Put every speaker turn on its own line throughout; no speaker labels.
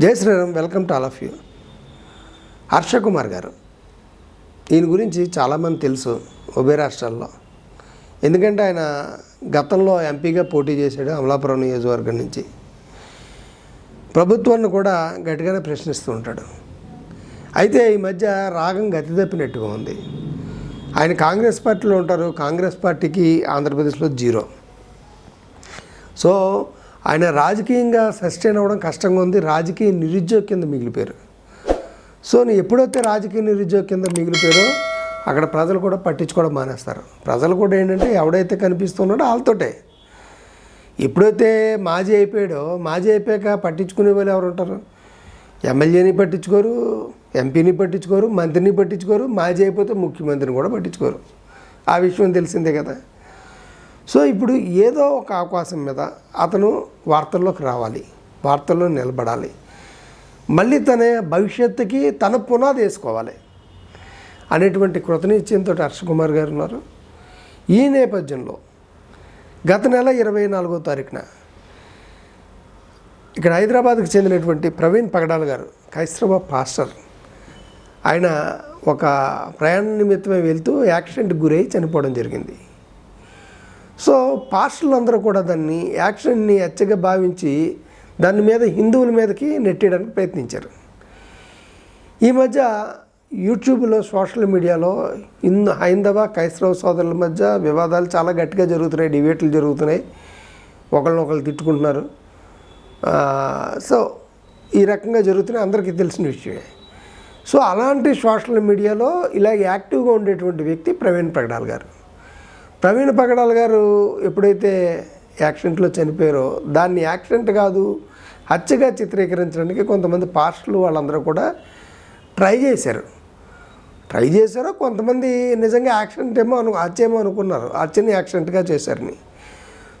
జై Shriram welcome to all of you. Harsha Kumar garu ఈయన గురించి చాలామంది తెలుసు ఉభయ రాష్ట్రాల్లో. ఎందుకంటే ఆయన గతంలో ఎంపీగా పోటీ చేశాడు అమలాపురం నియోజకవర్గం నుంచి. ప్రభుత్వాన్ని కూడా గట్టిగానే ప్రశ్నిస్తూ ఉంటాడు. అయితే ఈ మధ్య రాగం గతి తప్పినట్టుగా ఉంది. ఆయన కాంగ్రెస్ పార్టీలో ఉంటారు కాంగ్రెస్ పార్టీకి ఆంధ్రప్రదేశ్లో జీరో. సో ఆయన రాజకీయంగా సస్టైన్ అవ్వడం కష్టంగా ఉంది. రాజకీయ నిరుద్యోగ కింద మిగిలిపోయారు. సో నీ ఎప్పుడైతే రాజకీయ నిరుద్యోగ కింద మిగిలిపోయారో అక్కడ ప్రజలు కూడా పట్టించుకోవడం మానేస్తారు. ప్రజలు కూడా ఏంటంటే ఎవడైతే కనిపిస్తున్నాడో వాళ్ళతోటే. ఎప్పుడైతే మాజీ అయిపోయాడో మాజీ అయిపోయాక పట్టించుకునే వాళ్ళు ఎవరు ఉంటారు? ఎమ్మెల్యేని పట్టించుకోరు ఎంపీని పట్టించుకోరు మంత్రిని పట్టించుకోరు మాజీ అయిపోతే ముఖ్యమంత్రిని కూడా పట్టించుకోరు. ఆ విషయం తెలిసిందే కదా. సో ఇప్పుడు ఏదో ఒక అవకాశం మీద అతను వార్తల్లోకి రావాలి వార్తల్లో నిలబడాలి. మళ్ళీ తన భవిష్యత్తుకి తన పునాది వేసుకోవాలి అనేటువంటి కృతనిశ్చయంతో హర్ష కుమార్ గారు ఉన్నారు. ఈ నేపథ్యంలో గత నెల ఇరవై నాలుగో తారీఖున ఇక్కడ హైదరాబాద్కి చెందినటువంటి ప్రవీణ్ పగడాల్ గారు క్రైస్తవ పాస్టర్ ఆయన ఒక ప్రయాణ నిమిత్తమే వెళ్తూ యాక్సిడెంట్కి గురై చనిపోవడం జరిగింది. సో పాస్టర్లు అందరూ కూడా దాన్ని యాక్షన్ని హత్యగా భావించి దాని మీద హిందువుల మీదకి నెట్టేయడానికి ప్రయత్నించారు. ఈ మధ్య యూట్యూబ్లో సోషల్ మీడియాలో హిందూ హైందవ క్రైస్తవ సోదరుల మధ్య వివాదాలు చాలా గట్టిగా జరుగుతున్నాయి డిబేట్లు జరుగుతున్నాయి. ఒకళ్ళనొకళ్ళు తిట్టుకుంటున్నారు. సో ఈ రకంగా జరుగుతున్నాయి అందరికీ తెలిసిన విషయమే. సో అలాంటి సోషల్ మీడియాలో ఇలా యాక్టివ్గా ఉండేటువంటి వ్యక్తి ప్రవీణ్ ప్రగడాల్ గారు. ప్రవీణ్ పగడాల్ గారు ఎప్పుడైతే యాక్సిడెంట్లో చనిపోయారో దాన్ని యాక్సిడెంట్ కాదు హత్యగా చిత్రీకరించడానికి కొంతమంది పాస్టర్లు వాళ్ళందరూ కూడా ట్రై చేశారు. ట్రై చేశారో కొంతమంది నిజంగా యాక్సిడెంట్ ఏమో అను హత్యేమో అనుకున్నారు. హత్యని యాక్సిడెంట్గా చేశారని.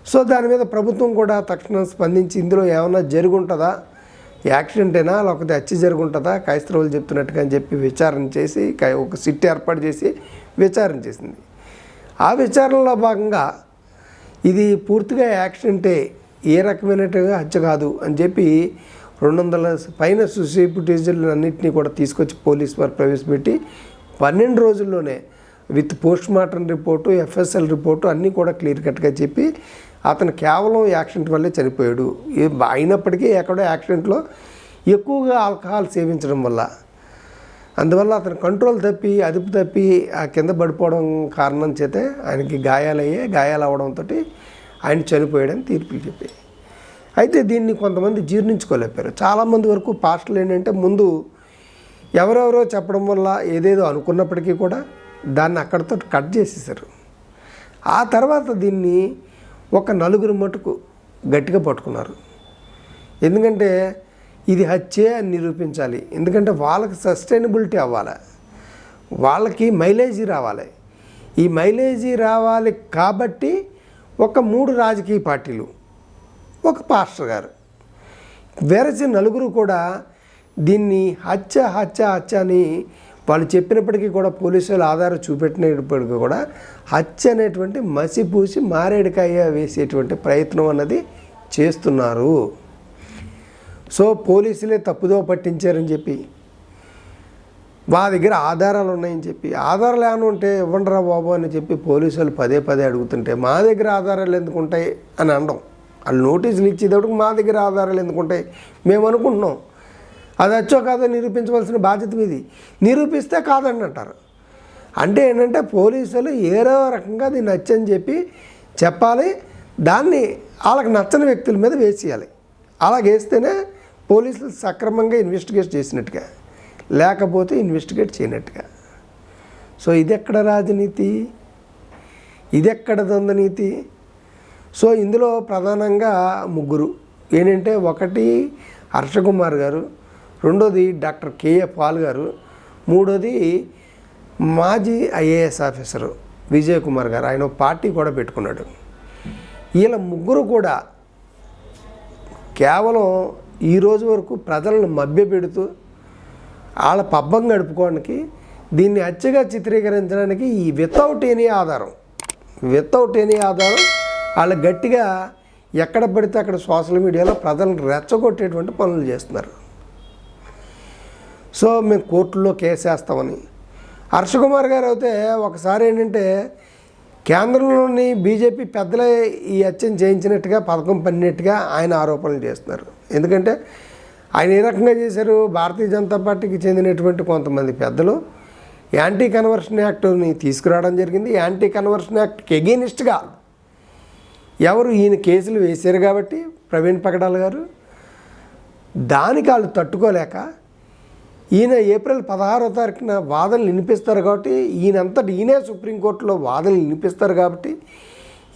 సో దాని మీద ప్రభుత్వం కూడా తక్షణం స్పందించి ఇందులో ఏమైనా జరుగుంటుందా? యాక్సిడెంటేనా? లేకపోతే హత్య జరుగుంటుందా? క్రైస్తవులు చెప్తున్నట్టుగా అని చెప్పి విచారణ చేసి ఒక సిట్ ఏర్పాటు చేసి విచారణ చేసింది. ఆ విచారణలో భాగంగా ఇది పూర్తిగా యాక్సిడెంటే ఏ రకమైనట్టుగా హత్య కాదు అని చెప్పి రెండు వందల పైన సుసీపుటేజీలు అన్నింటినీ కూడా తీసుకొచ్చి పోలీస్ వారు ప్రవేశపెట్టి పన్నెండు రోజుల్లోనే with post mortem report FSL report అన్నీ కూడా క్లియర్ కట్గా చెప్పి అతను కేవలం యాక్సిడెంట్ వల్లే చనిపోయాడు. అయినప్పటికీ ఎక్కడో యాక్సిడెంట్లో ఎక్కువగా ఆల్కహాల్ సేవించడం వల్ల అందువల్ల అతను కంట్రోల్ తప్పి అదుపు తప్పి ఆ కింద పడిపోవడం కారణం చేతే ఆయనకి గాయాలయ్యే గాయాలు అవడంతో ఆయన చనిపోయాడని తీర్పులు చెప్పాయి అయితే దీన్ని కొంతమంది జీర్ణించుకోలేపారు చాలామంది వరకు పాస్టర్లు ఏంటంటే ముందు ఎవరెవరో చెప్పడం వల్ల ఏదేదో అనుకున్నప్పటికీ కూడా దాన్ని అక్కడితో కట్ చేసేసారు ఆ తర్వాత దీన్ని ఒక నలుగురు మటుకు గట్టిగా పట్టుకున్నారు. ఎందుకంటే ఇది హత్యే అని నిరూపించాలి. ఎందుకంటే వాళ్ళకి సస్టైనబిలిటీ అవ్వాలి. వాళ్ళకి మైలేజీ రావాలి. ఈ మైలేజీ రావాలి కాబట్టి ఒక మూడు రాజకీయ పార్టీలు ఒక పాస్టర్ గారు. వేరసి నలుగురు కూడా దీన్ని హత్య హత్య హత్య అని వాళ్ళు చెప్పినప్పటికీ కూడా పోలీసులు ఆధారం చూపెట్టినప్పటికీ కూడా హత్య అనేటువంటి మసిపూసి మారేడుకాయ వేసేటువంటి ప్రయత్నం అన్నది చేస్తున్నారు. సో పోలీసులే తప్పుదో పట్టించారని చెప్పి మా దగ్గర ఆధారాలు ఉన్నాయని చెప్పి ఆధారాలు ఏమైనా ఉంటే ఇవ్వండిరా బాబు అని చెప్పి పోలీసులు పదే పదే అడుగుతుంటే మా దగ్గర ఆధారాలు ఎందుకు ఉంటాయి అని అనడం. వాళ్ళు నోటీసులు ఇచ్చేటప్పుడు మా దగ్గర ఆధారాలు ఎందుకు ఉంటాయి? మేము అనుకుంటున్నాం. అది వచ్చో కాదో నిరూపించవలసిన బాధ్యత మీది. నిరూపిస్తే కాదని అంటారు. అంటే ఏంటంటే పోలీసులు ఏదో రకంగా దీన్ని నచ్చని చెప్పి చెప్పాలి. దాన్ని వాళ్ళకి నచ్చని వ్యక్తుల మీద వేసేయాలి. అలా వేస్తేనే పోలీసులు సక్రమంగా ఇన్వెస్టిగేట్ చేసినట్టుగా లేకపోతే ఇన్వెస్టిగేట్ చేయనట్టుగా. సో ఇది ఎక్కడ రాజనీతి? ఇదెక్కడ దొందనీతి సో ఇందులో ప్రధానంగా ముగ్గురు. ఏంటంటే ఒకటి హర్షకుమార్ గారు రెండోది డాక్టర్ కేఏ పాల్ గారు మూడోది మాజీ ఐఏఎస్ ఆఫీసరు విజయ్ కుమార్ గారు. ఆయన పార్టీ కూడా పెట్టుకున్నాడు. వీళ్ళ ముగ్గురు కూడా కేవలం ఈ రోజు వరకు ప్రజలను మభ్యపెడుతూ వాళ్ళ పబ్బం గడుపుకోవడానికి దీన్ని అచ్చగా చిత్రీకరించడానికి ఈ వితౌట్ ఎనీ ఆధారం వితౌట్ ఎనీ ఆధారం వాళ్ళు గట్టిగా ఎక్కడ పడితే అక్కడ సోషల్ మీడియాలో ప్రజలను రెచ్చగొట్టేటువంటి పనులు చేస్తున్నారు. సో మేము కోర్టులో కేసు వేస్తామని. హర్ష కుమార్ గారు అయితే ఒకసారి ఏంటంటే కేంద్రంలోని బీజేపీ పెద్దలే ఈ హత్యను చేయించినట్టుగా పథకం పడినట్టుగా ఆయన ఆరోపణలు చేస్తున్నారు. ఎందుకంటే ఆయన ఏ రకంగా చేశారు భారతీయ జనతా పార్టీకి చెందినటువంటి కొంతమంది పెద్దలు యాంటీ కన్వర్షన్ యాక్ట్ని తీసుకురావడం జరిగింది. యాంటీ కన్వర్షన్ యాక్ట్కి ఎగెనిస్ట్గా ఎవరు ఈయన కేసులు వేశారు కాబట్టి ప్రవీణ్ పగడాల్ గారు దానికి వాళ్ళు తట్టుకోలేక ఈయన ఏప్రిల్ పదహారో తారీఖున వాదనలు వినిపిస్తారు కాబట్టి ఈయనంతటి ఈయనే సుప్రీంకోర్టులో వాదనలు వినిపిస్తారు కాబట్టి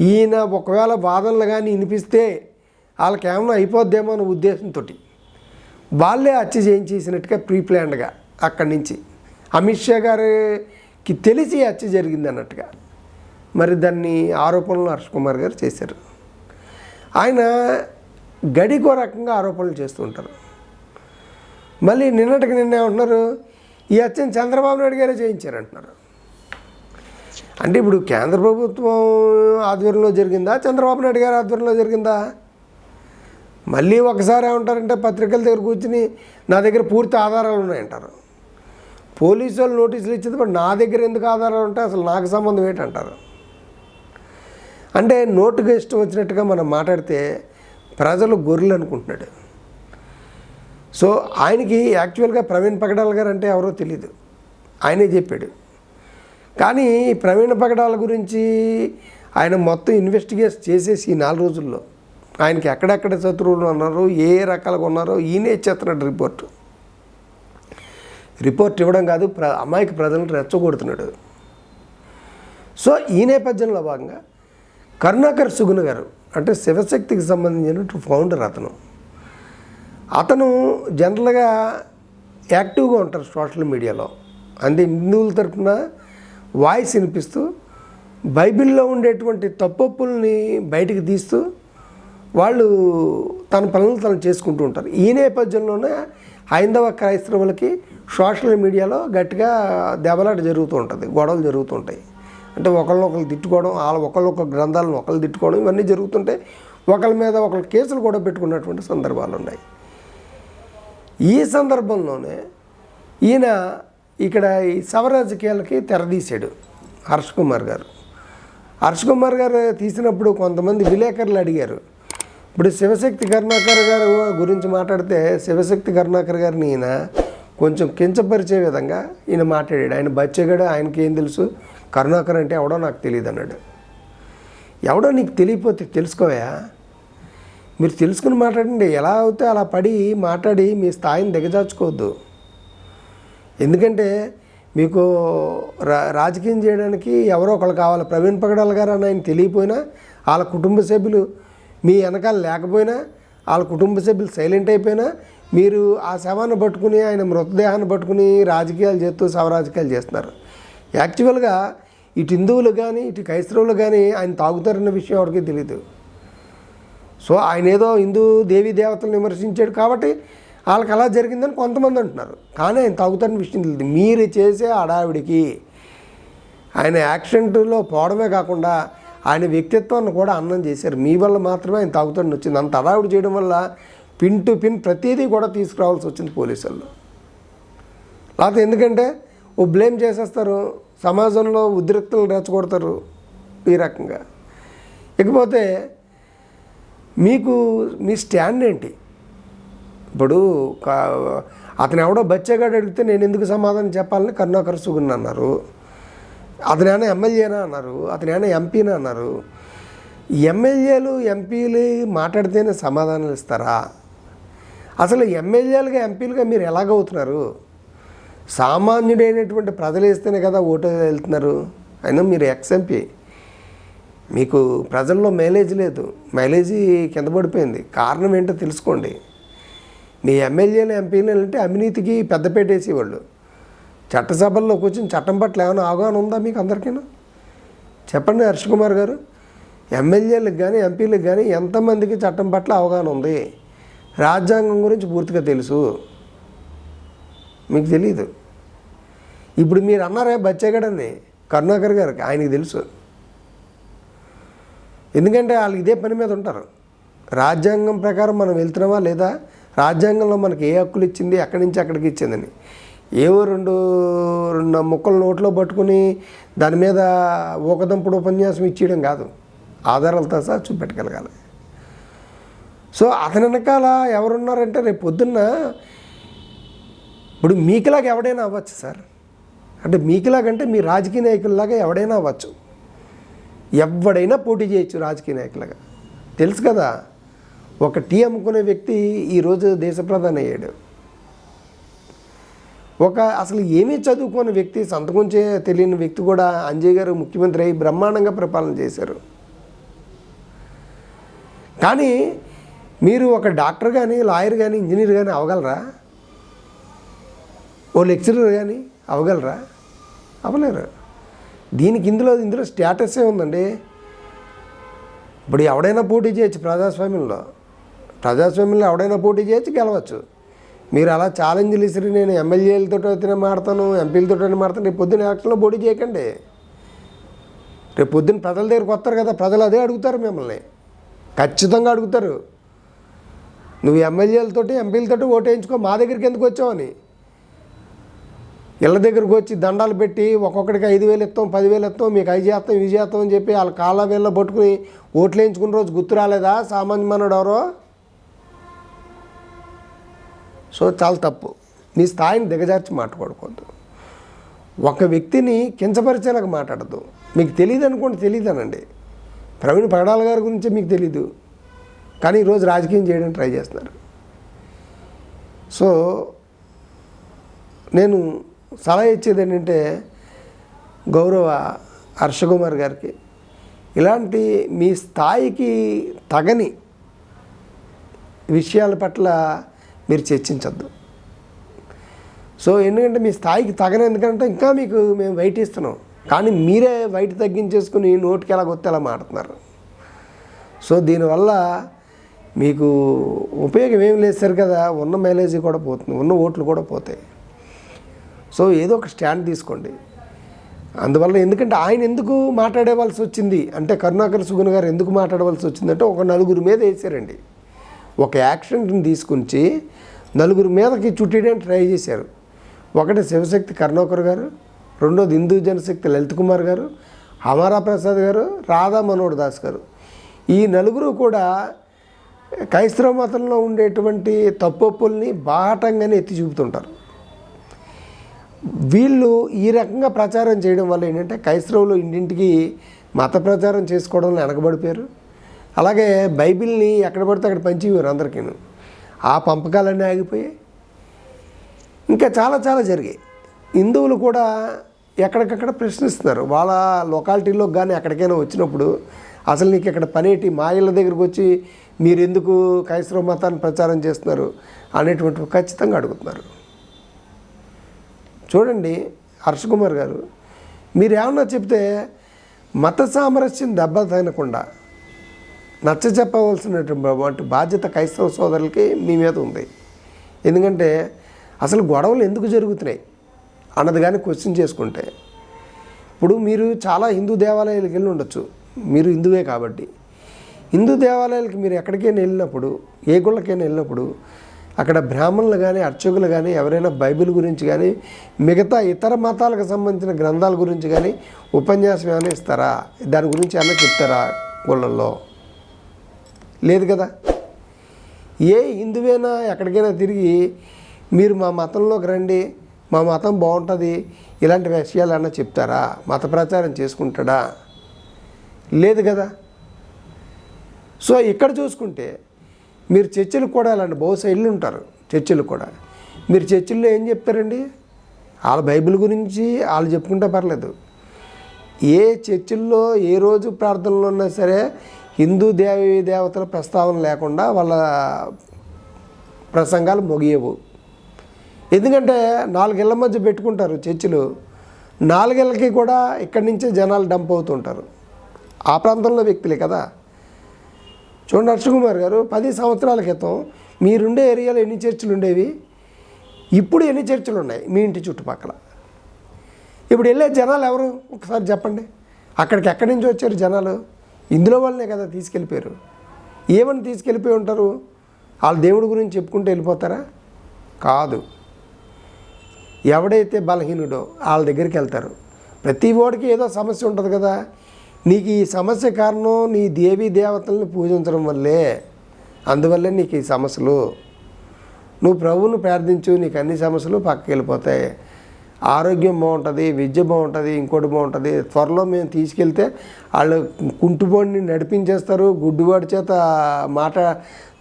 ఈయన ఒకవేళ వాదనలు కానీ వినిపిస్తే వాళ్ళకి ఏమైనా అయిపోద్దేమో అనే ఉద్దేశంతో వాళ్ళే హత్య చేయించేసినట్టుగా ప్రీ ప్లాన్డ్గా అక్కడి నుంచి. అమిత్ షా గారికి తెలిసి హత్య జరిగింది అన్నట్టుగా మరి దాన్ని ఆరోపణలు హర్ష్ కుమార్ గారు చేశారు. ఆయన గడికో రకంగా ఆరోపణలు చేస్తూ ఉంటారు. మళ్ళీ నిన్నటికి నిన్న ఏమంటున్నారు? ఈ హత్యను చంద్రబాబు నాయుడు గారే చేయించారంటున్నారు. అంటే ఇప్పుడు కేంద్ర ప్రభుత్వం ఆధ్వర్యంలో జరిగిందా? చంద్రబాబు నాయుడు గారి ఆధ్వర్యంలో జరిగిందా? మళ్ళీ ఒకసారి ఏమంటారంటే పత్రికల దగ్గర కూర్చుని నా దగ్గర పూర్తి ఆధారాలు ఉన్నాయంటారు. పోలీసు వాళ్ళు నోటీసులు ఇచ్చింది బట్ నా దగ్గర ఎందుకు ఆధారాలు ఉంటాయి? అసలు నాకు సంబంధం ఏంటంటారు? అంటే నోటుగా ఇష్టం వచ్చినట్టుగా మనం మాట్లాడితే ప్రజలు గొర్రెలు అనుకుంటున్నాడు. సో ఆయనకి యాక్చువల్గా ప్రవీణ్ పగడాల్ గారు అంటే ఎవరో తెలియదు ఆయనే చెప్పాడు. కానీ ప్రవీణ ప్రవీణ్ పగడాల గురించి ఆయన మొత్తం ఇన్వెస్టిగేట్ చేసేసి ఈ నాలుగు రోజుల్లో ఆయనకి ఎక్కడెక్కడ శత్రువులు ఉన్నారు ఏ రకాలుగా ఉన్నారో ఈయనే ఇచ్చేస్తున్నాడు రిపోర్టు రిపోర్ట్ ఇవ్వడం కాదు ప్ర అమాయక ప్రజలను రెచ్చగొడుతున్నాడు. సో ఈ నేపథ్యంలో భాగంగా కరుణాకర్ సుగుణ గారు అంటే శివశక్తికి సంబంధించిన ఫౌండర్ అతను. అతను జనరల్గా యాక్టివ్గా ఉంటారు సోషల్ మీడియాలో అంటే హిందువుల తరఫున వాయిస్ వినిపిస్తూ బైబిల్లో ఉండేటువంటి తప్పొప్పుల్ని బయటికి తీస్తూ వాళ్ళు తన పనులు తను చేసుకుంటూ ఉంటారు. ఈ నేపథ్యంలోనే హైందవ క్రైస్తవులకి సోషల్ మీడియాలో గట్టిగా దెబ్బలాట జరుగుతూ ఉంటుంది గొడవలు జరుగుతూ ఉంటాయి. అంటే ఒకళ్ళొకరు తిట్టుకోవడం వాళ్ళ ఒకళ్ళొక గ్రంథాలను ఒకళ్ళు తిట్టుకోవడం ఇవన్నీ జరుగుతుంటాయి ఒకళ్ళ మీద ఒకళ్ళ కేసులు కూడా పెట్టుకున్నటువంటి సందర్భాలు ఉన్నాయి. ఈ సందర్భంలోనే ఈయన ఇక్కడ ఈ సవరాజకీయాలకి తెరదీశాడు హర్ష్ కుమార్ గారు. హర్ష్ కుమార్ గారు తీసినప్పుడు కొంతమంది విలేకరులు అడిగారు ఇప్పుడు శివశక్తి కరుణాకర్ గారు గురించి మాట్లాడితే శివశక్తి కరుణాకర్ గారిని ఈయన కొంచెం కించపరిచే విధంగా ఈయన మాట్లాడాడు. ఆయన బచ్చగాడు ఆయనకి ఏం తెలుసు? కరుణాకర్ అంటే ఎవడో నాకు తెలియదు అన్నాడు. ఎవడో నీకు తెలియపోతే తెలుసుకోవా మీరు తెలుసుకుని మాట్లాడండి. ఎలా అవుతే అలా పడి మాట్లాడి మీ స్థాయిని దిగజార్చుకోవద్దు. ఎందుకంటే మీకు రా రాజకీయం చేయడానికి ఎవరో ఒకళ్ళు కావాలి. ప్రవీణ్ పగడాల్ గారు అని ఆయన తెలియపోయినా వాళ్ళ కుటుంబ సభ్యులు మీ వెనకాల లేకపోయినా వాళ్ళ కుటుంబ సభ్యులు సైలెంట్ అయిపోయినా మీరు ఆ శవాన్ని పట్టుకుని ఆయన మృతదేహాన్ని పట్టుకుని రాజకీయాలు చేస్తూ శవరాజకీయాలు చేస్తున్నారు. యాక్చువల్గా ఇటు హిందువులు కానీ ఇటు క్రైస్తవులు కానీ ఆయన తాగుతారన్న విషయం ఎవరికీ తెలియదు సో ఆయన ఏదో హిందూ దేవీ దేవతలను విమర్శించాడు కాబట్టి వాళ్ళకి అలా జరిగిందని కొంతమంది అంటున్నారు. కానీ ఆయన తాగుతారని విషయం తెలియదు మీరు చేసే ఆడావిడికి ఆయన యాక్సిడెంట్లో పోవడమే కాకుండా ఆయన వ్యక్తిత్వాన్ని కూడా అన్నం చేశారు. మీ వల్ల మాత్రమే ఆయన తాగుతాడని వచ్చింది. అంత హడావిడి చేయడం వల్ల పిన్ టు పిన్ ప్రతిదీ కూడా తీసుకురావాల్సి వచ్చింది పోలీసుల్లో. లేకపోతే ఎందుకంటే ఓ బ్లేమ్ చేసేస్తారు. సమాజంలో ఉద్రిక్తలు రెచ్చగొడతారు ఈ రకంగా. ఇకపోతే మీకు మీ స్టాండ్ ఏంటి? ఇప్పుడు అతను ఎవడో బచ్చేగాడు అడిగితే నేను ఎందుకు సమాధానం చెప్పాలని కరుణాకర్ సుగున్ అన్నారు. అతను ఏమైనా ఎమ్మెల్యేనా అన్నారు అతను ఏమైనా ఎంపీనా అన్నారు. ఎమ్మెల్యేలు ఎంపీలు మాట్లాడితేనే సమాధానాలు ఇస్తారా? అసలు ఎమ్మెల్యేలుగా ఎంపీలుగా మీరు ఎలాగవుతున్నారు సామాన్యుడైనటువంటి ప్రజలు వేస్తేనే కదా ఓటు వెళ్తున్నారు. అయినా మీరు ఎక్స్ఎంపీ. మీకు ప్రజల్లో మైలేజ్ లేదు. మైలేజీ కింద పడిపోయింది. కారణం ఏంటో తెలుసుకోండి. మీ ఎమ్మెల్యేలు ఎంపీలు అంటే అవినీతికి పెద్దపేట వేసేవాళ్ళు చట్టసభల్లో కూర్చొని చట్టం పట్ల ఏమైనా అవగాహన ఉందా మీకు అందరికీ చెప్పండి హర్ష కుమార్ గారు. ఎమ్మెల్యేలకు కానీ ఎంపీలకు కానీ ఎంతమందికి చట్టం పట్ల అవగాహన ఉంది? రాజ్యాంగం గురించి పూర్తిగా తెలుసు. మీకు తెలియదు ఇప్పుడు మీరు అన్నారే బచ్చేగడని కరుణాకర్ గారికి ఆయనకి తెలుసు. ఎందుకంటే వాళ్ళు ఇదే పని మీద ఉంటారు. రాజ్యాంగం ప్రకారం మనం వెళ్తున్నామా లేదా? రాజ్యాంగంలో మనకి ఏ హక్కులు ఇచ్చింది? ఎక్కడి నుంచి అక్కడికి ఇచ్చిందని. ఏవో రెండు రెండు ముక్కలు నోట్లో పట్టుకుని దాని మీద ఊకదంపుడు ఉపన్యాసం ఇచ్చేయడం కాదు. ఆధారాలతో సహా చూపెట్టగలగాలి. సో అతని వెనకాల ఎవరున్నారంటే రేపు పొద్దున్న ఇప్పుడు మీకులాగా ఎవడైనా అవ్వచ్చు సార్. అంటే మీకులాగంటే మీ రాజకీయ నాయకుల్లాగా ఎవడైనా అవ్వచ్చు. ఎవడైనా పోటీ చేయొచ్చు రాజకీయ నాయకులుగా తెలుసు కదా ఒక టీ అమ్ముకునే వ్యక్తి ఈరోజు దేశ ప్రధాని అయ్యాడు. ఒక అసలు ఏమీ చదువుకోని వ్యక్తి సంతకం చే తెలియని వ్యక్తి కూడా అంజయ్ గారు ముఖ్యమంత్రి అయి బ్రహ్మాండంగా పరిపాలన చేశారు. కానీ మీరు ఒక డాక్టర్ కానీ లాయర్ కానీ ఇంజనీర్ కానీ అవగలరా? ఓ లెక్చరర్ కానీ అవగలరా? అవ్వలేరు దీనికి ఇందులో ఇందులో స్టేటసే ఉందండి. ఇప్పుడు ఎవడైనా పోటీ చేయొచ్చు ప్రజాస్వామ్యంలో. ప్రజాస్వామ్యంలో ఎవడైనా పోటీ చేయొచ్చు గెలవచ్చు. మీరు అలా ఛాలెంజ్లు ఇసిరి నేను ఎమ్మెల్యేలతో అయితేనే మాడతాను ఎంపీలతో మాడతాను రేపు పొద్దున్న ఎలక్షన్లో పోటీ చేయకండి. రేపు పొద్దున్న ప్రజల దగ్గరికి వస్తారు కదా ప్రజలు అదే అడుగుతారు మిమ్మల్ని. ఖచ్చితంగా అడుగుతారు. నువ్వు ఎమ్మెల్యేలతోటి ఎంపీలతోటి ఓటు వేయించుకో మా దగ్గరికి ఎందుకు వచ్చావని. ఇళ్ళ దగ్గరకు వచ్చి దండాలు పెట్టి ఒక్కొక్కడికి ఐదు వేలు ఇస్తాం పదివేలు ఇస్తాం మీకు ఐదు చేస్తాం ఇవి చేస్తాం అని చెప్పి వాళ్ళ కాళ్ళ వేళ్ళ పట్టుకుని ఓట్లు వేయించుకున్న రోజు గుర్తు రాలేదా? సామాన్య మనడు ఎవరో? సో చాలా తప్పు. నీ స్థాయిని దిగజార్చి మాట్లాడుకోవద్దు. ఒక వ్యక్తిని కించపరిచేలాగా మాట్లాడద్దు. మీకు తెలియదు అనుకోండి తెలియదనండి ప్రవీణ్ పగడాల గారి గురించి మీకు తెలీదు. కానీ ఈరోజు రాజకీయం చేయడానికి ట్రై చేస్తున్నారు. సో నేను సలహా ఇచ్చేది ఏంటంటే గౌరవ హర్షకుమార్ గారికి ఇలాంటి మీ స్థాయికి తగని విషయాల పట్ల మీరు చర్చించద్దు. సో ఎందుకంటే మీ స్థాయికి తగన ఎందుకంటే ఇంకా మీకు మేము వైట్ ఇస్తున్నాం. కానీ మీరే వైట్ తగ్గించేసుకుని నోటికి ఎలా కొత్త ఎలా మాడుతున్నారు సో దీనివల్ల మీకు ఉపయోగం ఏం లేదు సార్ కదా ఉన్న మైలేజీ కూడా పోతుంది ఉన్న ఓట్లు కూడా పోతాయి. సో ఏదో ఒక స్టాండ్ తీసుకోండి. అందువల్ల ఎందుకంటే ఆయన ఎందుకు మాట్లాడేవలసి వచ్చింది? అంటే కరుణాకర్ సుగుణ గారు ఎందుకు మాట్లాడవలసి వచ్చిందంటే ఒక నలుగురు మీద వేసారండి. ఒక యాక్షన్ని తీసుకుంచి నలుగురు మీదకి చుట్టేయడానికి ట్రై చేశారు. ఒకటి శివశక్తి కర్ణోకర్ గారు రెండోది హిందూ జనశక్తి లలిత్ కుమార్ గారు అమరా ప్రసాద్ గారు రాధా మనోహర్ దాస్ గారు. ఈ నలుగురు కూడా క్రైస్తవ మతంలో ఉండేటువంటి తప్పొప్పుల్ని బాహటంగానే ఎత్తి చూపుతుంటారు. వీళ్ళు ఈ రకంగా ప్రచారం చేయడం వల్ల ఏంటంటే క్రైస్తవులు ఇంటింటికి మత ప్రచారం చేసుకోవడంలో వెనకబడిపోయారు. అలాగే బైబిల్ని ఎక్కడ పడితే అక్కడ పంచేవారు అందరికీ ఆ పంపకాలన్నీ ఆగిపోయాయి. ఇంకా చాలా చాలా జరిగాయి. హిందువులు కూడా ఎక్కడికక్కడ ప్రశ్నిస్తున్నారు. వాళ్ళ లొకాలిటీలో కానీ ఎక్కడికైనా వచ్చినప్పుడు అసలు నీకు ఇక్కడ పనేటి మా ఇళ్ళ దగ్గరకు వచ్చి మీరు ఎందుకు క్రైస్తవ మతాన్ని ప్రచారం చేస్తున్నారు? అనేటువంటి ఖచ్చితంగా అడుగుతున్నారు. చూడండి హర్షకుమార్ గారు మీరు ఏమన్నా చెప్తే మత సామరస్యం దెబ్బ తినకుండా నచ్చ చెప్పవలసినటువంటి బాధ్యత క్రైస్తవ సోదరులకి మీ మీద ఉంది. ఎందుకంటే అసలు గొడవలు ఎందుకు జరుగుతున్నాయి అన్నది కానీ క్వశ్చన్ చేసుకుంటే. ఇప్పుడు మీరు చాలా హిందూ దేవాలయాలకు వెళ్ళి ఉండొచ్చు. మీరు హిందువే కాబట్టి. హిందూ దేవాలయాలకు మీరు ఎక్కడికైనా వెళ్ళినప్పుడు ఏ గుళ్ళకైనా వెళ్ళినప్పుడు అక్కడ బ్రాహ్మణులు కానీ అర్చకులు కానీ ఎవరైనా బైబిల్ గురించి కానీ మిగతా ఇతర మతాలకు సంబంధించిన గ్రంథాల గురించి కానీ ఉపన్యాసం ఏమైనా ఇస్తారా? దాని గురించి ఏమైనా చెప్తారా గుళ్ళల్లో? లేదు కదా? ఏ హిందువైనా ఎక్కడికైనా తిరిగి మీరు మా మతంలోకి రండి మా మతం బాగుంటుంది ఇలాంటి విషయాలు అన్నా చెప్తారా? మత ప్రచారం చేసుకుంటాడా? లేదు కదా? సో ఇక్కడ చూసుకుంటే మీరు చర్చిలు కూడా అలాంటి బహుశా ఇల్లు ఉంటారు చర్చిలు కూడా. మీరు చర్చిల్లో ఏం చెప్తారండి? వాళ్ళ బైబిల్ గురించి వాళ్ళు చెప్పుకుంటే పర్లేదు. ఏ చర్చిల్లో ఏ రోజు ప్రార్థనలు ఉన్నా సరే హిందూ దేవి దేవతల ప్రస్తావన లేకుండా వాళ్ళ ప్రసంగాలు ముగియవు. ఎందుకంటే నాలుగేళ్ళ మధ్య పెట్టుకుంటారు చర్చిలు. నాలుగేళ్ళకి కూడా ఇక్కడి నుంచే జనాలు డంప్ అవుతుంటారు. ఆ ప్రాంతంలో వ్యక్తులే కదా. చూడండి హర్షకుమార్ గారు పది సంవత్సరాల క్రితం మీరుండే ఏరియాలో ఎన్ని చర్చిలు ఉండేవి? ఇప్పుడు ఎన్ని చర్చిలు ఉన్నాయి మీ ఇంటి చుట్టుపక్కల? ఇప్పుడు వెళ్ళే జనాలు ఎవరు? ఒకసారి చెప్పండి. అక్కడికి ఎక్కడి నుంచి వచ్చారు జనాలు? ఇందులో వాళ్ళనే కదా తీసుకెళ్ళిపోయారు. ఏమని తీసుకెళ్ళిపోయి ఉంటారు? వాళ్ళ దేవుడి గురించి చెప్పుకుంటూ వెళ్ళిపోతారా? కాదు. ఎవడైతే బలహీనుడో వాళ్ళ దగ్గరికి వెళ్తారు. ప్రతి ఓడికి ఏదో సమస్య ఉంటుంది కదా. నీకు ఈ సమస్య కారణం నీ దేవీ దేవతల్ని పూజించడం వల్లే. అందువల్లే నీకు ఈ సమస్యలు. నువ్వు ప్రభువును ప్రార్థించు నీకు అన్ని సమస్యలు పక్కకి వెళ్ళిపోతాయి. ఆరోగ్యం బాగుంటుంది విద్య బాగుంటుంది ఇంకోటి బాగుంటుంది. త్వరలో మేము తీసుకెళ్తే వాళ్ళు కుంటుబడిని నడిపించేస్తారు. గుడ్డివాడి చేత మాట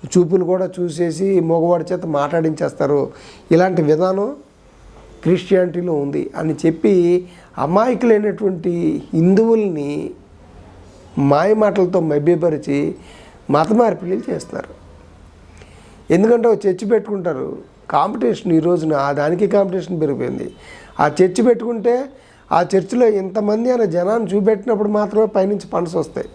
చూపులు కూడా చూసేసి మగవాడి చేత మాట్లాడించేస్తారు. ఇలాంటి విధానం క్రిస్టియానిటీలో ఉంది అని చెప్పి అమాయకులైనటువంటి హిందువుల్ని మాయ మాటలతో మభ్యపరిచి మత మార్పిడిలు చేస్తారు. ఎందుకంటే చర్చి పెట్టుకుంటారు. కాంపిటీషన్ ఈ రోజున ఆ దానికి కాంపిటీషన్ పెరిగిపోయింది. ఆ చర్చి పెట్టుకుంటే ఆ చర్చిలో ఇంతమంది అనే జనాన్ని చూపెట్టినప్పుడు మాత్రమే పైనుంచి ఫండ్స్ వస్తాయి.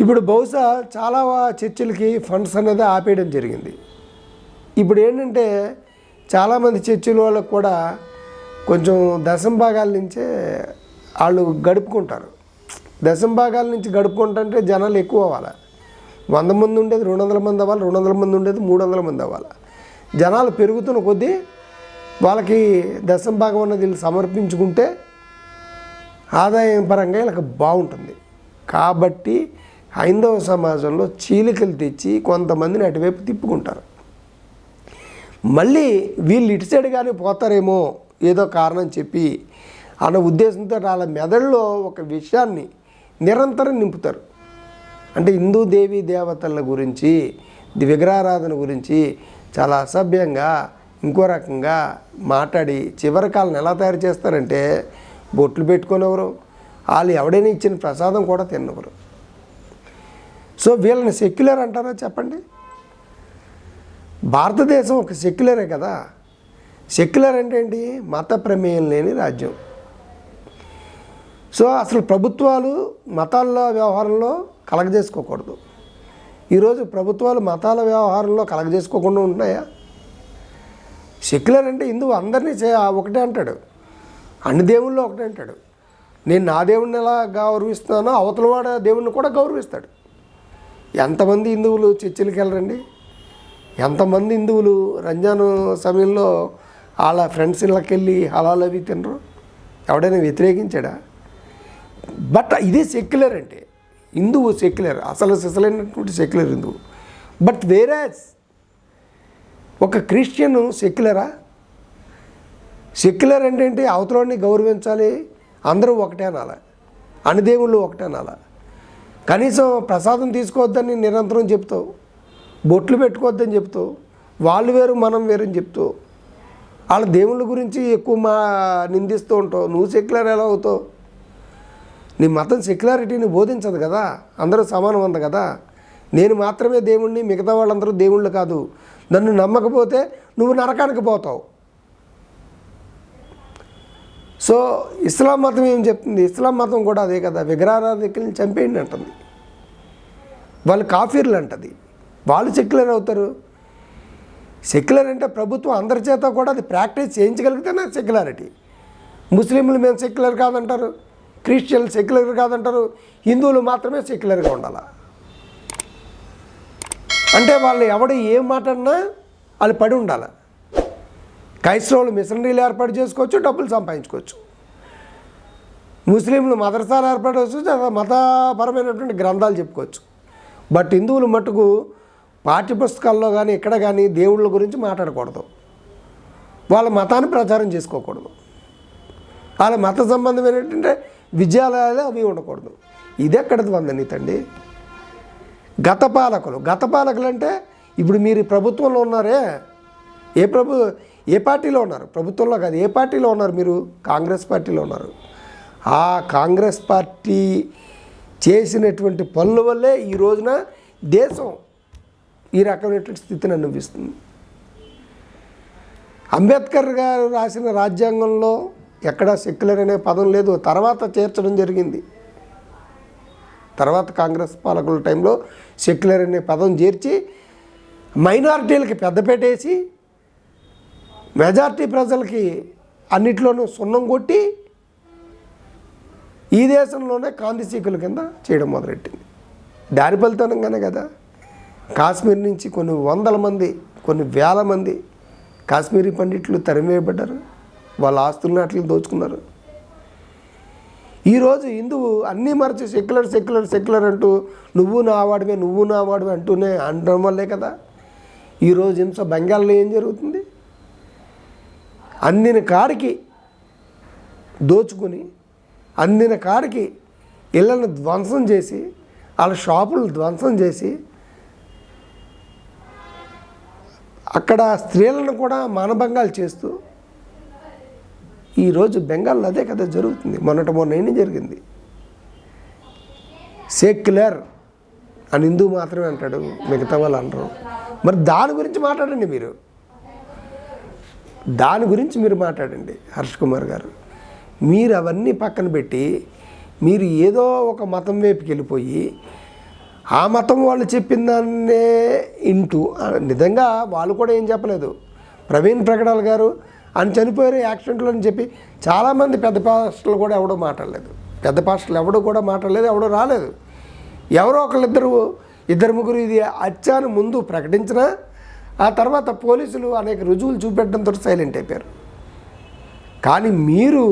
ఇప్పుడు బహుశా చాలా చర్చిలకి ఫండ్స్ అనేది ఆపేయడం జరిగింది. ఇప్పుడు ఏంటంటే చాలామంది చర్చిల వాళ్ళకు కూడా కొంచెం దశం భాగాల నుంచే వాళ్ళు గడుపుకుంటారు. దశం భాగాల నుంచి గడుపుకుంటుంటే జనాలు ఎక్కువ అవ్వాలి? వంద మంది ఉండేది రెండు వందల మంది అవ్వాలి రెండు వందల మంది ఉండేది మూడు వందల మంది అవ్వాలి. జనాలు పెరుగుతున్న కొద్దీ వాళ్ళకి దశం భాగం అన్నది వీళ్ళు సమర్పించుకుంటే ఆదాయం పరంగా వీళ్ళకి బాగుంటుంది. కాబట్టి హైందవ సమాజంలో చీలికలు తెచ్చి కొంతమందిని అటువైపు తిప్పుకుంటారు. మళ్ళీ వీళ్ళు ఇటు సైడ్ కానీ పోతారేమో ఏదో కారణం చెప్పి అన్న ఉద్దేశంతో వాళ్ళ మెదడులో ఒక విషయాన్ని నిరంతరం నింపుతారు. అంటే హిందూ దేవీ దేవతల గురించి విగ్రహారాధన గురించి చాలా అసభ్యంగా ఇంకో రకంగా మాట్లాడి చివరి కాలను ఎలా తయారు చేస్తారంటే బొట్లు పెట్టుకునేవారు వాళ్ళు ఎవడైనా ఇచ్చిన ప్రసాదం కూడా తిన్నవరు. సో వీళ్ళని సెక్యులర్ అంటారా చెప్పండి? భారతదేశం ఒక సెక్యులరే కదా. సెక్యులర్ అంటే ఏంటి? మత ప్రమేయం లేని రాజ్యం. సో అసలు ప్రభుత్వాలు మతాల్లో వ్యవహారంలో కలగజేసుకోకూడదు. ఈరోజు ప్రభుత్వాలు మతాల వ్యవహారంలో కలగజేసుకోకుండా ఉంటున్నాయా సెక్యులర్ అంటే హిందువు అందరినీ చే ఒకటే అంటాడు. అన్ని దేవుళ్ళు ఒకటే అంటాడు. నేను నా దేవుణ్ణి ఎలా గౌరవిస్తున్నానో అవతలవాడ దేవుణ్ణి కూడా గౌరవిస్తాడు. ఎంతమంది హిందువులు చర్చిలకు వెళ్ళరండి? ఎంతమంది హిందువులు రంజాన్ సమయంలో వాళ్ళ ఫ్రెండ్స్ ఇళ్ళకి వెళ్ళి హలాలు అవి తినరు? ఎవడైనా వ్యతిరేకించాడా? బట్ ఇదే సెక్యులర్ అంటే. హిందువు సెక్యులర్ అసలు సిసలైనటువంటి సెక్యులర్ హిందువు. బట్ వేరాజ్ ఒక క్రిస్టియన్ సెక్యులరా? సెక్యులర్ అంటే ఏంటి? అవతలని గౌరవించాలి అందరూ ఒకటే అనాల? అన్ని దేవుళ్ళు ఒకటే అనాల? కనీసం ప్రసాదం తీసుకోవద్దని నిరంతరం చెప్తావు బొట్లు పెట్టుకోవద్దని చెప్తావు వాళ్ళు వేరు మనం వేరు అని చెప్తావు వాళ్ళ దేవుళ్ళ గురించి ఎక్కువ మా నిందిస్తూ ఉంటావు. నువ్వు సెక్యులర్ ఎలా అవుతావు? నీ మతం సెక్యులారిటీని బోధించదు కదా? అందరూ సమానం అంద కదా? నేను మాత్రమే దేవుణ్ణి మిగతా వాళ్ళందరూ దేవుళ్ళు కాదు. నన్ను నమ్మకపోతే నువ్వు నరకానికి పోతావు. సో ఇస్లాం మతం ఏం చెప్తుంది? ఇస్లాం మతం కూడా అదే కదా. విగ్రహారాధికల్ని చంపేయండి అంటుంది. వాళ్ళు కాఫీర్లు అంటది. వాళ్ళు సెక్యులర్ అవుతారు. సెక్యులర్ అంటే ప్రభుత్వం అందరి చేత కూడా అది ప్రాక్టీస్ చేయించగలిగితేనే సెక్యులారిటీ. ముస్లింలు మేము సెక్యులర్ కాదంటారు. క్రిస్టియన్లు సెక్యులర్ కాదంటారు హిందువులు మాత్రమే సెక్యులర్గా ఉండాలి? అంటే వాళ్ళు ఎవడు ఏం మాట్లాడినా వాళ్ళు పడి ఉండాలి? క్రైస్తవులు మిషనరీలు ఏర్పాటు చేసుకోవచ్చు డబ్బులు సంపాదించుకోవచ్చు. ముస్లింలు మదర్సాలు ఏర్పాటు చేసుకోవచ్చు మతపరమైనటువంటి గ్రంథాలు చెప్పుకోవచ్చు. బట్ హిందువులు మటుకు పాఠ్యపుస్తకాల్లో కానీ ఇక్కడ కానీ దేవుళ్ళ గురించి మాట్లాడకూడదు. వాళ్ళ మతాన్ని ప్రచారం చేసుకోకూడదు. వాళ్ళ మత సంబంధమైనటువంటి విద్యాలయాలు అవి ఉండకూడదు. ఇది ఎక్కడది వందనీతండి గత పాలకులు. గత పాలకులు అంటే ఇప్పుడు మీరు ప్రభుత్వంలో ఉన్నారే? ఏ ప్రభు ఏ పార్టీలో ఉన్నారు? ప్రభుత్వంలో కాదు ఏ పార్టీలో ఉన్నారు మీరు? కాంగ్రెస్ పార్టీలో ఉన్నారు. ఆ కాంగ్రెస్ పార్టీ చేసినటువంటి పనుల వల్లే ఈ రోజున దేశం ఈ రకమైనటువంటి స్థితిని అనిపిస్తుంది అంబేద్కర్ గారు రాసిన రాజ్యాంగంలో ఎక్కడ సెక్యులర్ అనే పదం లేదు. తర్వాత చేర్చడం జరిగింది. తర్వాత కాంగ్రెస్ పాలకుల టైంలో సెక్యులర్ అనే పదం చేర్చి మైనారిటీలకి పెద్దపేటేసి మెజార్టీ ప్రజలకి అన్నిట్లోనూ సున్నం కొట్టి ఈ దేశంలోనే కాంతిశీకుల కింద చేయడం మొదలెట్టింది. దారి ఫలితంగానే కదా. కాశ్మీర్ నుంచి కొన్ని వందల మంది కొన్ని వేల మంది కాశ్మీరీ పండిట్లు తరిమేయబడ్డారు. వాళ్ళ ఆస్తులను అట్లని దోచుకున్నారు. ఈరోజు హిందువు అన్నీ మరచి సెక్యులర్ సెక్యులర్ సెక్యులర్ అంటూ నువ్వు నా వాడివే నువ్వు నా వాడివే అంటూనే అనడం వల్లే కదా. ఈరోజు హింస బెంగాల్లో ఏం జరుగుతుంది? అందిన కాడికి దోచుకుని అందిన కాడికి ఇళ్ళను ధ్వంసం చేసి వాళ్ళ షాపులు ధ్వంసం చేసి అక్కడ స్త్రీలను కూడా మానభంగాలు చేస్తూ ఈరోజు బెంగాల్లో అదే కదా జరుగుతుంది. మొన్నట మొన్న ఏం జరిగింది. సెక్యులర్ అని హిందూ మాత్రమే అంటాడు. మిగతా వాళ్ళు అనరు. మరి దాని గురించి మాట్లాడండి మీరు. దాని గురించి మీరు మాట్లాడండి హర్ష్ కుమార్ గారు. మీరు అవన్నీ పక్కన పెట్టి మీరు ఏదో ఒక మతం వైపుకి వెళ్ళిపోయి ఆ మతం వాళ్ళు చెప్పిన దాన్నే ఇంటూ నిజంగా వాళ్ళు కూడా ఏం చెప్పలేదు. ప్రవీణ్ ప్రకటాల్ గారు అని చనిపోయారు యాక్సిడెంట్లో అని చెప్పి చాలామంది పెద్ద పాస్టర్లు కూడా ఎవడో మాట్లాడలేదు. పెద్ద పాస్టర్లు ఎవడో కూడా మాట్లాడలేదు ఎవడో రాలేదు. ఎవరో ఒకళ్ళిద్దరు ఇద్దరు ముగ్గురు ఇది అచ్చాను ముందు ప్రకటించినా ఆ తర్వాత పోలీసులు అనేక రుజువులు చూపెట్టడంతో సైలెంట్ అయిపోయారు. కానీ మీరు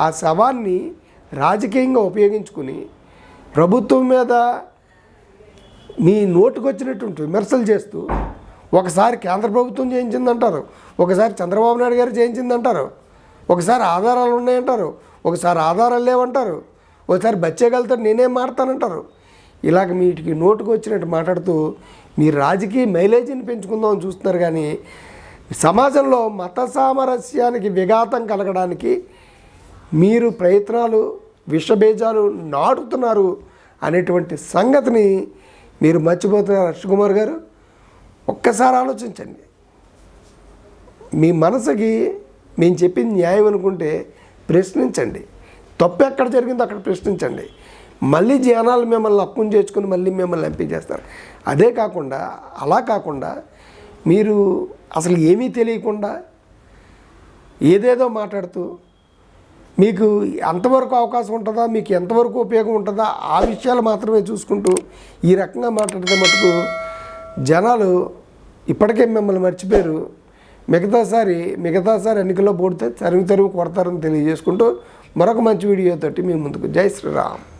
ఆ శవాన్ని రాజకీయంగా ఉపయోగించుకుని ప్రభుత్వం మీద మీ నోటుకొచ్చినటువంటి విమర్శలు చేస్తూ ఒకసారి కేంద్ర ప్రభుత్వం చేయించిందంటారు ఒకసారి చంద్రబాబు నాయుడు గారు చేయించిందంటారు ఒకసారి ఆధారాలు ఉన్నాయంటారు. ఒకసారి ఆధారాలు లేవంటారు. ఒకసారి బచ్చేగలతో నేనేం మాడతానంటారు ఇలాగ వీటికి నోటుకు వచ్చినట్టు మాట్లాడుతూ మీ రాజకీయ మైలేజీని పెంచుకుందామని చూస్తున్నారు కానీ సమాజంలో మత సామరస్యానికి విఘాతం కలగడానికి మీరు ప్రయత్నాలు విషబీజాలు నాటుతున్నారు అనేటువంటి సంగతిని మీరు మర్చిపోతున్నారు. హర్ష కుమార్ గారు ఒక్కసారి ఆలోచించండి. మీ మనసుకి మేము చెప్పింది న్యాయం అనుకుంటే ప్రశ్నించండి. తప్పు ఎక్కడ జరిగిందో అక్కడ ప్రశ్నించండి. మళ్ళీ జనాలు మిమ్మల్ని అప్పుని చేసుకుని మళ్ళీ మిమ్మల్ని ఎంపించేస్తారు అదే కాకుండా అలా కాకుండా మీరు అసలు ఏమీ తెలియకుండా ఏదేదో మాట్లాడుతూ మీకు ఎంతవరకు అవకాశం ఉంటుందా? మీకు ఎంతవరకు ఉపయోగం ఉంటుందా? ఆ విషయాలు మాత్రమే చూసుకుంటూ ఈ రకంగా మాట్లాడితే మటుకు జనాలు ఇప్పటికే మిమ్మల్ని మర్చిపోయారు. మిగతాసారి మిగతాసారి ఎన్నికల్లో పోడితే తరుగు తరుగు కొడతారని తెలియజేసుకుంటూ మరొక మంచి వీడియోతోటి మీ ముందుకు. జై శ్రీరామ్.